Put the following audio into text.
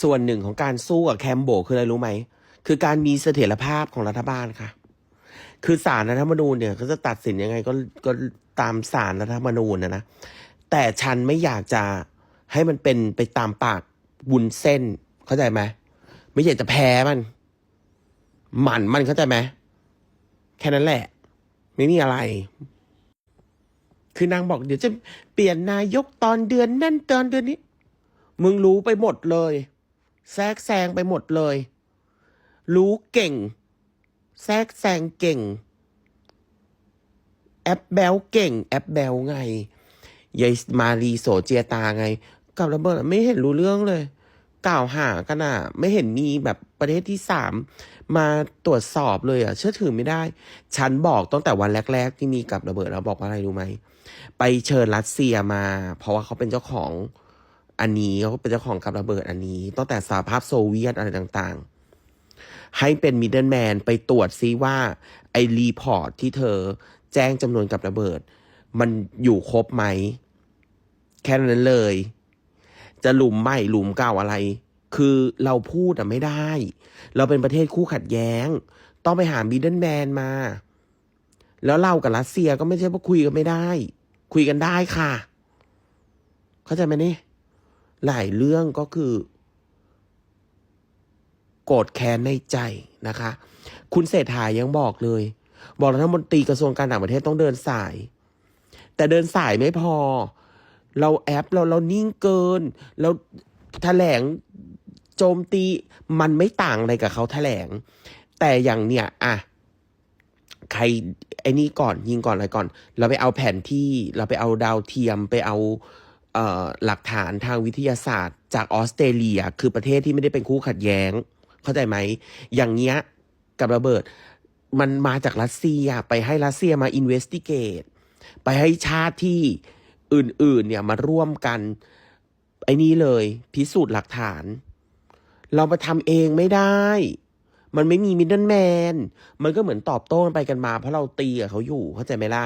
ส่วนหนึ่งของการสู้กับแคมโบคืออะไรรู้ไหม คือการมีเสถียรภาพของรัฐบาลค่ะ คือสารรัฐธรรมนูญเนี่ยเขาจะตัดสินยังไงก็ก็ตามสารรัฐธรรมนูญนะนะ แต่ฉันไม่อยากจะให้มันเป็นไปตามปากวุ้นเส้น เข้าใจไหมไม่อยากจะแพ้มัน หมันมันเข้าใจไหมแค่นั้นแหละ ไม่มีอะไร คือนางบอกเดี๋ยวจะเปลี่ยนนายกตอนเดือนนั่นตอนเดือนนี้ มึงรู้ไปหมดเลย แทรกแซงไปหมดเลย รู้เก่ง แทรกแซงเก่ง แอปแบลเก่ง แอปแบลไงยายมารีโสเจียตาไง กับระเบิดไม่เห็นรู้เรื่องเลย กล่าวหากันอะ ไม่เห็นมีแบบประเทศที่สามมาตรวจสอบเลยอะ เชื่อถือไม่ได้ ฉันบอกตั้งแต่วันแรก ๆ ที่มีกับระเบิดเราบอกว่าอะไรรู้ไหม ไปเชิญรัสเซียมา เพราะว่าเขาเป็นเจ้าของ อันนี้เขาเป็นเจ้าของกับระเบิดอันนี้ตั้งแต่สหภาพโซเวียตอะไรต่างๆ ให้เป็นมิดเดิลแมนไปตรวจซิว่า ไอรีพอร์ตที่เธอแจ้งจำนวนกับระเบิด มันอยู่ครบไหม แค่นั้นเลย จะหลุมใหม่หลุมเก่าอะไร คือเราพูดอะไม่ได้ เราเป็นประเทศคู่ขัดแย้ง ต้องไปหามิดเดิลแมนมา แล้วเรากับรัสเซียก็ไม่ใช่ว่าคุยกันไม่ได้ คุยกันได้ค่ะ เข้าใจไหมนี่ หลายเรื่องก็คือ โกรธแค้นในใจนะคะ คุณเศรษฐายังบอกเลย บอกรัฐมนตรีกระทรวงการต่างประเทศต้องเดินสาย แต่เดินสายไม่พอ เราแอปเราเรานิ่งเกิน เราแถลงโจมตีมันไม่ต่างอะไรกับเขาแถลง แต่อย่างเนี้ยอะใครไอ้นี่ก่อนยิงก่อนอะไรก่อน เราไปเอาแผนที่เราไปเอาดาวเทียมไปเอา หลักฐานทางวิทยาศาสตร์ จากออสเตรเลีย คือประเทศที่ไม่ได้เป็นคู่ขัดแย้ง เข้าใจไหม อย่างเงี้ยกับระเบิด มันมาจากรัสเซียไปให้รัสเซียมาอินเวสติเกตไปให้ชาติที่อื่น ๆ เนี่ยมาร่วมกัน ไอ้นี้เลย พิสูจน์หลักฐาน เรามาทำเองไม่ได้ มันไม่มีมิดเดิลแมนมันก็เหมือนตอบโต้ไปกันมา เพราะเราตีกับเขาอยู่เข้าใจไหมล่ะ